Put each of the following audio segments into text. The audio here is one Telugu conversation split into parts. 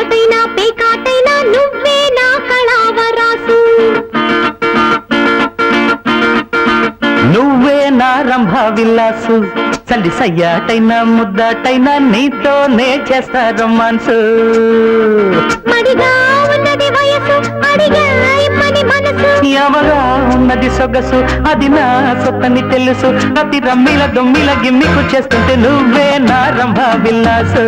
కాటైనా పేకాటైనా నువ్వే నా కళావరాసు. నువ్వే నా రంభ విల్లాసు చల్లి సయ్యాటైనా ముద్దాటైనా నీతోనే చేస్తా రొమాన్స్. మడిగా ఉన్నది ఎవరా ఉన్నది సొగసు అది నా సొత్తని తెలుసు. ప్రతి రమ్మిల దొమ్మిల గిమ్మికు చేస్తుంటే నువ్వే నా రంభ విల్లాసు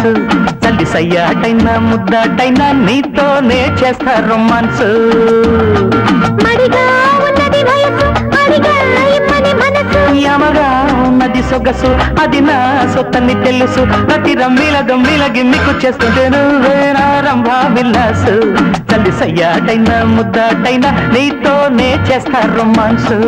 విలాసు చల్లి సయ్యాటైనా ముద్దాటైనా నీతోనే చేస్తా రొమాన్సు యమగా ఉన్నది సొగసు అది నా సొత్తని తెలుసు. ప్రతి రమ్మిల దొమ్మిల గిమ్మికు చేస్తుంటే నువ్వే నా రంభ విలాసు. చల్లి సయ్యాటైనా ముద్దాటైనా నీతోనే చేస్తా రొమాన్సు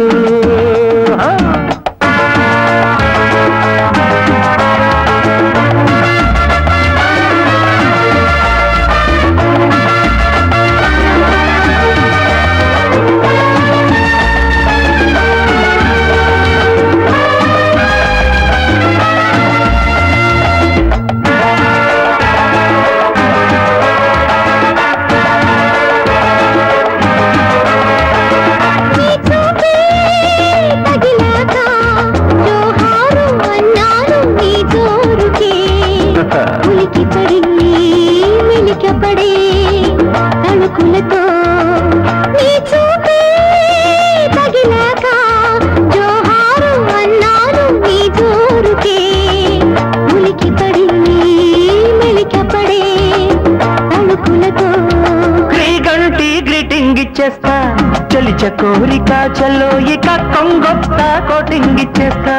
చలిచ చల్లో ఇక కొంగొత్త కోటింగ్ ఇచ్చేస్తా.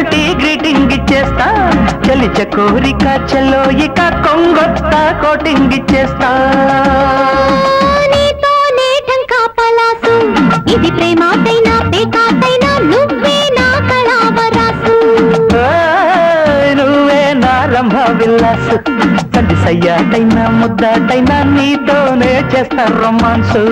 టీ గ్రీటింగ్ ఇచ్చేస్తా. చలి కోరిక చల్లో ఇక కొంగొత్త కోటింగ్ ఇచ్చేస్తా. నా రంభ విల్లాసు సయ్యాటైనా ముద్దాటైనా నీతోనే చేస్తా రొమాన్సు.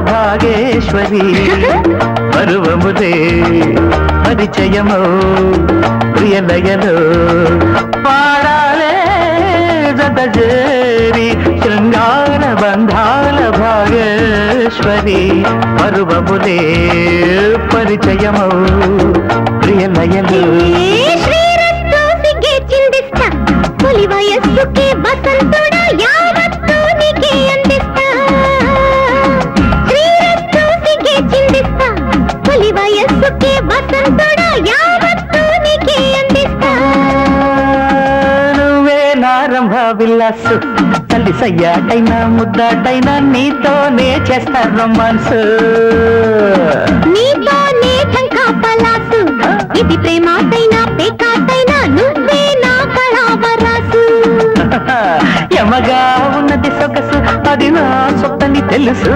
భాగేశ్వరి పర్వముదే పరిచయము ప్రియలయలో పాడాలే జత శృంగార బంధాల భాగేశ్వరి పర్వముదే పరిచయము ప్రియలయలో. విల్లాస్. తల్లి సయ్యాటైనా ముద్దాటైనా నీతోనే చేస్తా రొమాన్స్ ఉన్నది సొగసు అది నా సొత్తని తెలుసు.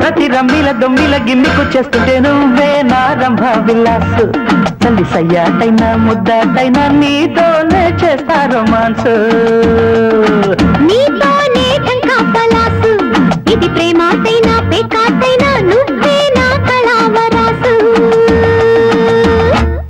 ప్రతి రమ్మిల దొమ్మిల గిమ్మికు చేస్తుంటే నువ్వే నారంభ విల్లాసు తల్లి సయ్యాటైనా ముద్దాటైనా నీతోనే చేస్తా రొమాన్స్ నీతో